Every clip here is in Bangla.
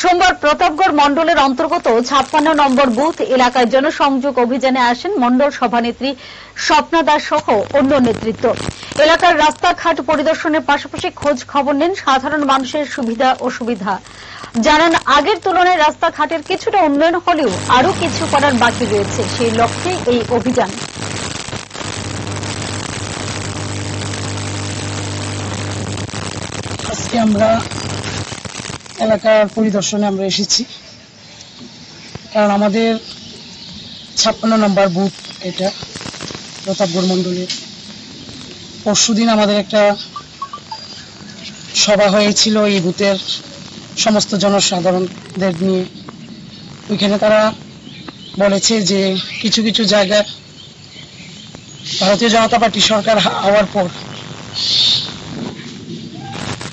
সোমবার প্রতাপগড় মন্ডলের অন্তর্গত ছাপ্পান্ন নম্বর বুথ এলাকায় জনসংযোগ অভিযানে আসেন মন্ডল সভানেত্রী স্বপ্না দাস সহ অন্য নেতৃত্ব। এলাকার রাস্তাঘাট পরিদর্শনের পাশাপাশি খোঁজ খবর নেন সাধারণ মানুষের সুবিধা অসুবিধা। জানান, আগের তুলনায় রাস্তাঘাটের কিছুটা উন্নয়ন হলেও আরও কিছু করার বাকি রয়েছে। সেই লক্ষ্যে এই অভিযান। আমরা এলাকার পরিদর্শনে আমরা এসেছি। কারণ আমাদের ছাপ্পান্ন নম্বর বুথ এটা প্রতাপগড় মণ্ডলের। পরশুদিন আমাদের একটা সভা হয়েছিল এই বুথের সমস্ত জনসাধারণদের নিয়ে। ওইখানে তারা বলেছে যে কিছু কিছু জায়গায় ভারতীয় জনতা পার্টি সরকার হওয়ার পর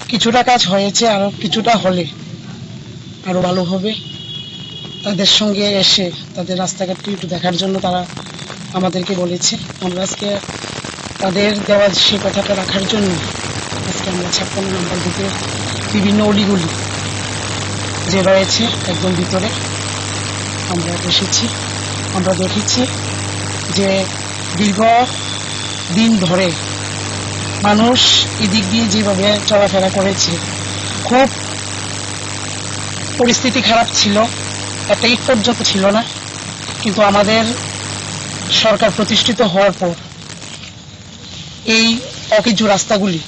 কিছুটা কাজ হয়েছে, আরও কিছুটা হলে আরও ভালো হবে। তাদের সঙ্গে এসে তাদের রাস্তাঘাটটি একটু দেখার জন্য তারা আমাদেরকে বলেছে। আমরা আজকে তাদের দেওয়া সে কথাটা রাখার জন্য আজকে আমরা ছাপ্পান্ন নম্বর দিকে বিভিন্ন অলিগুলি যে রয়েছে একদম ভিতরে, আমরা এসেছি। আমরা দেখেছি যে দীর্ঘ দিন ধরে মানুষ এদিক দিয়ে যেভাবে চলাফেরা করেছে, খুব পরিস্থিতি খারাপ ছিল, একটা ইট পর্যন্ত ছিল না। কিন্তু আমাদের সরকার প্রতিষ্ঠিত হওয়ার পর এই অকিজু রাস্তাগুলি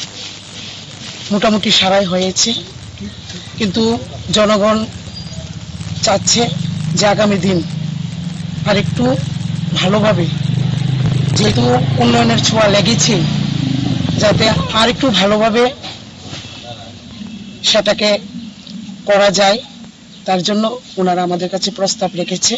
মোটামুটি সারাই হয়েছে। কিন্তু জনগণ চাচ্ছে যে আগামী দিন আর একটু ভালোভাবে যেহেতু উন্নয়নের ছোঁয়া লেগেছে যাতে আর একটু ভালোভাবে সেটাকে করা যায় তার জন্য ওনারা আমাদের কাছে প্রস্তাব রেখেছে।